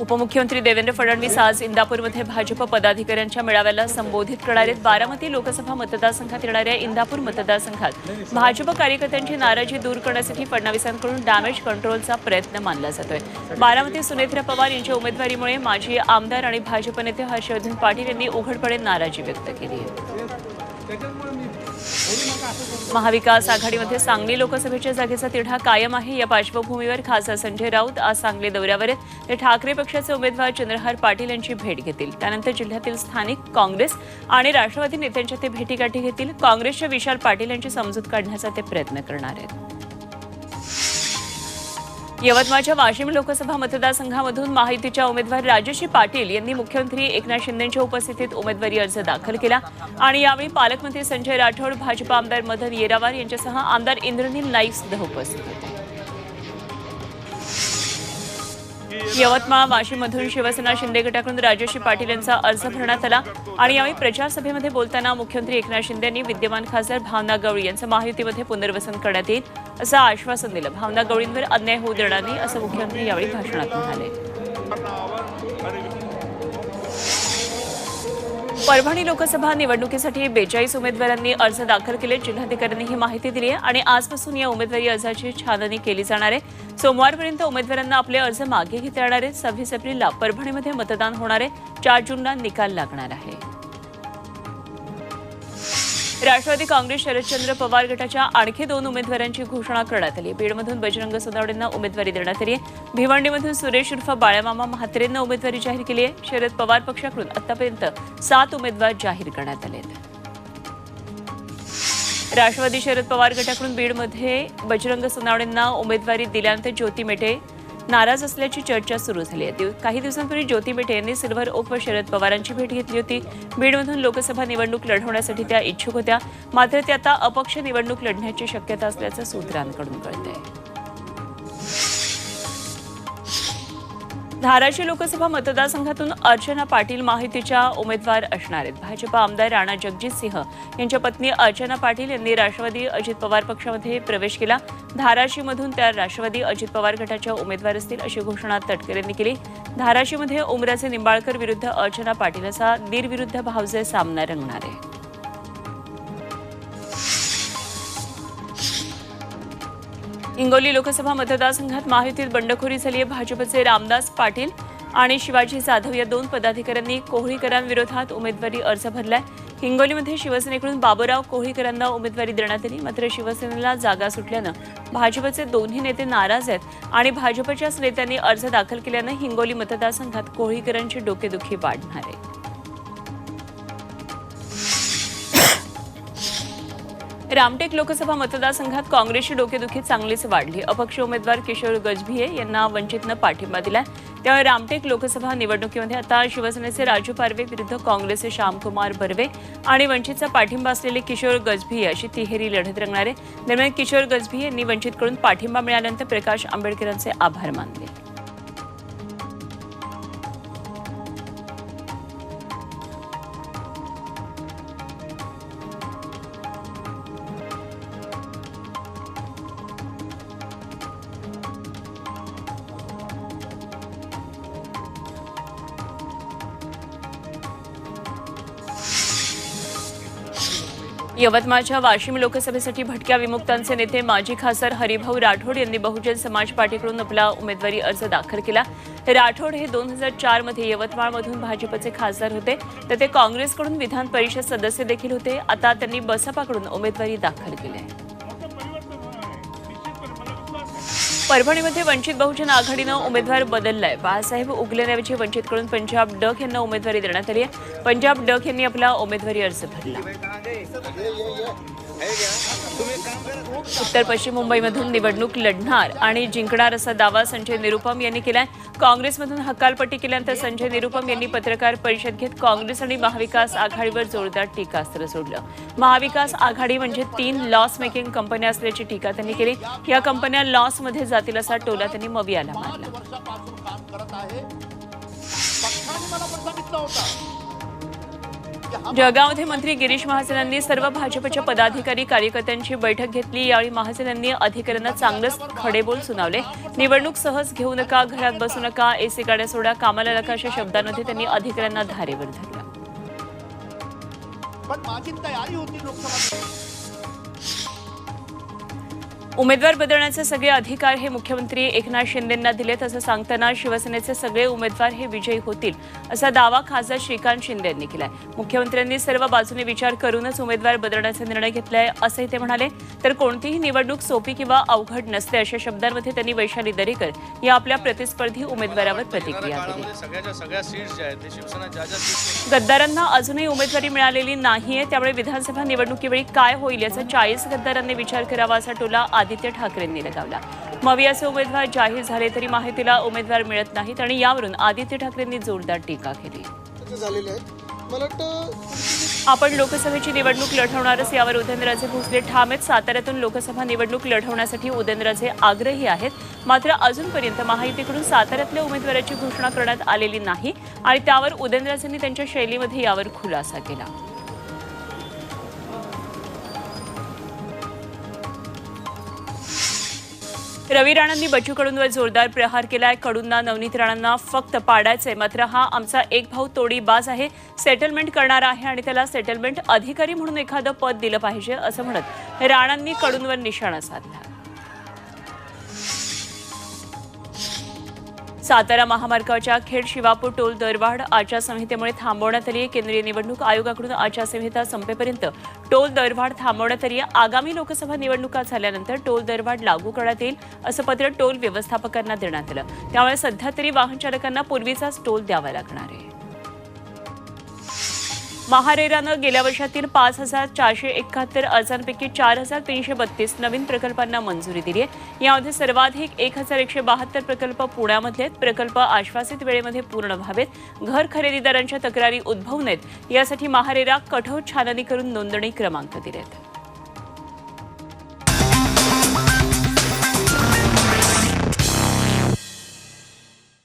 उपमुख्यमंत्री देवेंद्र फडणवीस आज इंदापूरमध्ये भाजप पदाधिकाऱ्यांच्या मेळाव्याला संबोधित करणार आहेत. बारामती लोकसभा मतदारसंघात येणाऱ्या इंदापूर मतदारसंघात भाजप कार्यकर्त्यांची नाराजी दूर करण्यासाठी फडणवीसांकडून डॅमेज कंट्रोलचा प्रयत्न मानला जातोय. बारामती सुनेत्रा पवार यांच्या उमेदवारीमुळे माजी आमदार आणि भाजप नेते हर्षवर्धन पाटील यांनी उघडपणे नाराजी व्यक्त केली आहे. महाविकास आघाडीमध्ये सांगली लोकसभेच्या जागेचा तिढा कायम आहे. या पार्श्वभूमीवर खासदार संजय राऊत आज सांगली दौऱ्यावर आहेत. ते ठाकरे पक्षाचे उमेदवार चंद्रहार पाटील यांची भेट घेतील. त्यानंतर जिल्ह्यातील स्थानिक काँग्रेस आणि राष्ट्रवादी नेत्यांच्या ते भेटीगाठी घेतील. काँग्रेसच्या विशाल पाटील यांची समजूत काढण्याचा ते प्रयत्न करणार आहेत. यवतमाळच्या वाशिम लोकसभा मतदारसंघामधून महायुतीच्या उमेदवार राजश्री पाटील यांनी मुख्यमंत्री एकनाथ शिंदेच्या उपस्थितीत उमेदवारी अर्ज दाखल केला. आणि यावेळी पालकमंत्री संजय राठोड भाजपा आमदार मदन येरावार यांच्यासह आमदार इंद्रनील नाईक सुद्धा उपस्थित होते. यवतमाळ वाशिममधून शिवसेना शिंदे गटाकडून राजश्री पाटील यांचा अर्ज भरण्यात आला. आणि यावेळी प्रचारसभेमध्ये बोलताना मुख्यमंत्री एकनाथ शिंदे यांनी विद्यमान खासदार भावना गवळी यांचं महायुतीमध्ये पुनर्वसन करण्यात येईल असं आश्वासन दिलं. भावना गवळींवर अन्याय होऊ देणार नाही असं मुख्यमंत्री यावेळी भाषणात म्हणाले. परभणी लोकसभा निवडणुकीसाठी बेचाळीस उमेदवारांनी अर्ज दाखल केले. जिल्हाधिकाऱ्यांनी ही माहिती दिली आहे आणि आजपासून या उमेदवारी अर्जाची छाननी केली जाणार आहे. सोमवारपर्यंत उमेदवारांना आपले अर्ज मागे घेता येणार आहेत सव्वीस एप्रिलला परभणीमध्ये मतदान होणार आहे. चार जूनला निकाल लागणार आहे. राष्ट्रवादी काँग्रेस शरदचंद्र पवार गटाच्या आणखी दोन उमेदवारांची घोषणा करण्यात आली बीडमधून बजरंग सोनावडेंना उमेदवारी देण्यात आली आहे. भिवंडीमधून सुरेश उर्फ बाळ्यामामा म्हात्रेंना उमेदवारी जाहीर केली आहे. शरद पवार पक्षाकडून आतापर्यंत सात उमेदवार जाहीर करण्यात आले आहेत. राष्ट्रवादी शरद पवार गटाकडून बीडमध्ये बजरंग सोनावडेंना उमेदवारी दिल्यानंतर ज्योती मेटे नाराज असल्याची चर्चा सुरू झाली आहे काही दिवसांपूर्वी ज्योती मेटे यांनी सिल्व्हर ओक व शरद पवारांची भेट घेतली होती. बीडमधून लोकसभा निवडणूक लढवण्यासाठी त्या इच्छुक होत्या. मात्र त्या आता अपक्ष निवडणूक लढण्याची शक्यता असल्याचं सूत्रांकडून कळतंय. धाराशिव लोकसभा मतदारसंघातून अर्चना पाटील माहितीच्या उमेदवार असणार आहेत. भाजपा आमदार राणा जगजित सिंह यांच्या पत्नी अर्चना पाटील यांनी राष्ट्रवादी अजित पवार पक्षामध्ये प्रवेश केला. धाराशिवमधून त्या राष्ट्रवादी अजित पवार गटाच्या उमेदवार असतील अशी घोषणा तटकरे यांनी केली. धाराशिवमध्ये उमराचे निंबाळकर विरुद्ध अर्चना पाटील असा दीर भावजे सामना रंगणार आहे. हिंगोली लोकसभा मतदारसंघात महायुतीत बंडखोरी झाली आहे. भाजपचे रामदास पाटील आणि शिवाजी जाधव या दोन पदाधिकाऱ्यांनी कोहळीकरांविरोधात उमेदवारी अर्ज भरलाय. हिंगोलीमध्ये शिवसेनेकडून बाबूराव कोहळीकरांना उमेदवारी देण्यात आली मात्र शिवसेनेला जागा सुटल्यानं भाजपचे दोन्ही नेते नाराज आहेत आणि भाजपच्याच नेत्यांनी अर्ज दाखल केल्यानं हिंगोली मतदारसंघात कोहळीकरांची डोकेदुखी वाढणार आहे. रामटेक लोकसभा मतदारसंघात काँग्रेसची डोकेदुखी चांगलीच वाढली. अपक्ष उमेदवार किशोर गजभिये यांना वंचितनं पाठिंबा दिलाय. त्यामुळे रामटेक लोकसभा निवडणुकीमध्ये आता शिवसेनेचे राजू पारवे विरुद्ध काँग्रेसचे श्यामकुमार बर्वे आणि वंचितचा पाठिंबा असलेले किशोर गजभिये अशी तिहेरी लढत रंगणार आहे. दरम्यान किशोर गजभिये यांनी वंचितकडून पाठिंबा मिळाल्यानंतर प्रकाश आंबेडकरांचे आभार मानले. यवतमाळच्या वाशिम लोकसभेसाठी भटक्या विमुक्तांचे नेते माजी खासदार हरिभाऊ राठोड यांनी बहुजन समाज पार्टीकडून आपला उमेदवारी अर्ज दाखल केला. राठोड हे दोन हजार चारमध्ये यवतमाळमधून भाजपचे खासदार होते. तर ते काँग्रेसकडून विधान परिषद सदस्य देखील होते. आता त्यांनी बसपाकडून उमेदवारी दाखल केली आहे. परभणीमध्ये वंचित बहुजन आघाडीनं उमेदवार बदललाय. बाळासाहेब उगलेण्याऐवजी वंचितकडून पंजाब डक यांना उमेदवारी देण्यात आली आहे. पंजाब डक यांनी आपला उमेदवारी अर्ज भरला. उत्तर पश्चिम मुंबईमधून निवडणूक लढणार आणि जिंकणार असा दावा संजय निरुपम यांनी केलाय. काँग्रेसमधून हकालपट्टी केल्यानंतर संजय निरुपम यांनी पत्रकार परिषद घेत काँग्रेस आणि महाविकास आघाडीवर जोरदार टीकास्त्र सोडलं. महाविकास आघाडी म्हणजे तीन लॉस मेकिंग कंपन्या असल्याची टीका त्यांनी केली. या कंपन्या लॉसमध्ये जातील असा टोला त्यांनी मवियाला मारला. जळगावमध्ये मंत्री गिरीश महाजन यांनी सर्व भाजपच्या पदाधिकारी कार्यकर्त्यांची बैठक घेतली. यावेळी महाजन यांनी अधिकाऱ्यांना चांगलंच खडेबोल सुनावले. निवडणूक सहज घेऊ नका घरात बसू नका एसी गाड्या सोडा कामाला नका अशा शब्दांमध्ये त्यांनी अधिकाऱ्यांना धारेवर धरलं. पण माझी तयारी होती लोकसभा उमेदवार बदलण्याचे सगळे अधिकार हे मुख्यमंत्री एकनाथ शिंदेंना दिलेत असं सांगताना शिवसेनेचे सगळे उमेदवार हे विजयी होतील असा दावा खासदार श्रीकांत शिंदे यांनी केलाय. मुख्यमंत्र्यांनी सर्व बाजूने विचार करूनच उमेदवार बदलण्याचा निर्णय घेतलाय असंही ते म्हणाले. तर कोणतीही निवडणूक सोपी किंवा अवघड नसते अशा शब्दांमध्ये त्यांनी वैशाली दरेकर या आपल्या प्रतिस्पर्धी उमेदवारावर प्रतिक्रिया दिली. गद्दारांना अजूनही उमेदवारी मिळालेली नाहीये त्यामुळे विधानसभा निवडणुकीवेळी काय होईल याचा चाळीस गद्दारांनी विचार करावा असा टोला आदित्य ठाकरेंनी लगावला. मवियाचे उमेदवार जाहीर झाले तरी माहितीला उमेदवार मिळत नाहीत आणि यावरून आदित्य ठाकरेंनी जोरदार टीका केली. आपण लोकसभेची निवडणूक लढवणारच यावर उदयनराजे भोसले ठाम आहेत साताऱ्यातून लोकसभा निवडणूक लढवण्यासाठी उदयनराजे आग्रही आहेत. मात्र अजूनपर्यंत महायुतीकडून साताऱ्यातल्या उमेदवाराची घोषणा करण्यात आलेली नाही आणि त्यावर उदयनराजेंनी त्यांच्या शैलीमध्ये यावर खुलासा केला. रवी राणांनी बच्चू कडूंवर जोरदार प्रहार केलाय. कडूंना नवनीत राणांना फक्त पाडायचंय. मात्र हा आमचा एक भाऊ तोडी बाज आहे. सेटलमेंट करणार आहे आणि त्याला सेटलमेंट अधिकारी म्हणून एखादं पद दिलं पाहिजे असं म्हणत राणांनी कडूंवर निशाणा साधला. सातारा महामार्गाच्या खेड शिवापूर टोल दरवाढ आचारसंहितेमुळे थांबवण्यात आली आहे. केंद्रीय निवडणूक आयोगाकडून आचारसंहिता संपेपर्यंत टोल दरवाढ थांबवण्यात आली आहे. आगामी लोकसभा निवडणुका झाल्यानंतर टोल दरवाढ लागू करण्यात येईल असं पत्र टोल व्यवस्थापकांना देण्यात आलं. त्यामुळे सध्या तरी वाहन चालकांना पूर्वीचाच टोल द्यावा लागणार आहे. महारेरानं गेल्या वर्षातील पाच हजार चारशे एकाहत्तर अर्जांपैकी चार हजार तीनशे बत्तीस नवीन प्रकल्पांना मंजुरी दिली आहे. यामध्ये सर्वाधिक एक हजार एकशे बहात्तर प्रकल्प पुण्यामधले आहेत. प्रकल्प आश्वासित वेळेमध्ये पूर्ण व्हावेत. घर खरेदीदारांच्या तक्रारी उद्भवू नयेत. यासाठी महारेरा कठोर छाननी करून नोंदणी क्रमांक दिलेत.